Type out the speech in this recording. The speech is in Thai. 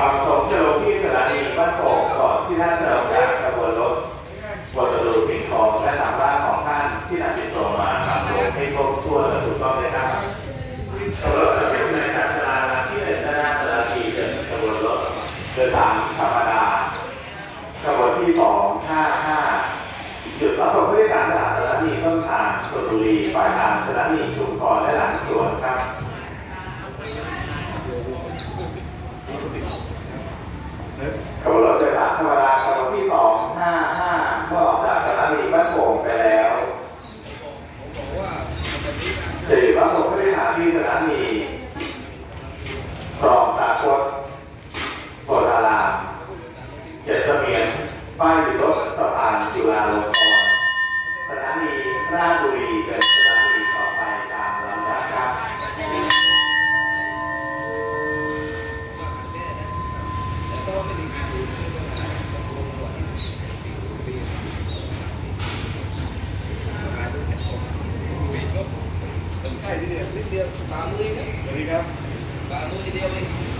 ความสงจะลงที่สถานีบ้านโป่ก่อนที่ท่านจะออกจากขบวนรถบนรูปิงทองและสามร่างของท่านที่นำติดตัวมาทำลมให้ครบถ้วนและถูกต้องเลยครับรถจะเป็นในการจราที่เป็นด้านหน้าสถานีเดินขบวนรถเดินทางธรรมดาขบวนที่สองห้าห้าหยุดรับส่งผู้โดยสารสถานีต้นทางสุพรรณบุรีปลายทางสถานีชุมพรและหลังสุ โดยสารธรรมดาขบวนที่สองห้าห้าเมื่อออกจากสถานีบ้านโป่งไปแล้วสี่พระสงฆ์ผู้บริหารที่สถานีครองตาคตโพธารามเจ็ดเสมียนป้ายอยู่รถสะพานจุฬาลงกรณ์สถานีราชบุรีเป็น ใช่ที่เดียวนิดเดียวฝ่ามือเองสวัสดีครับฝ่ามือทีเดียวเอง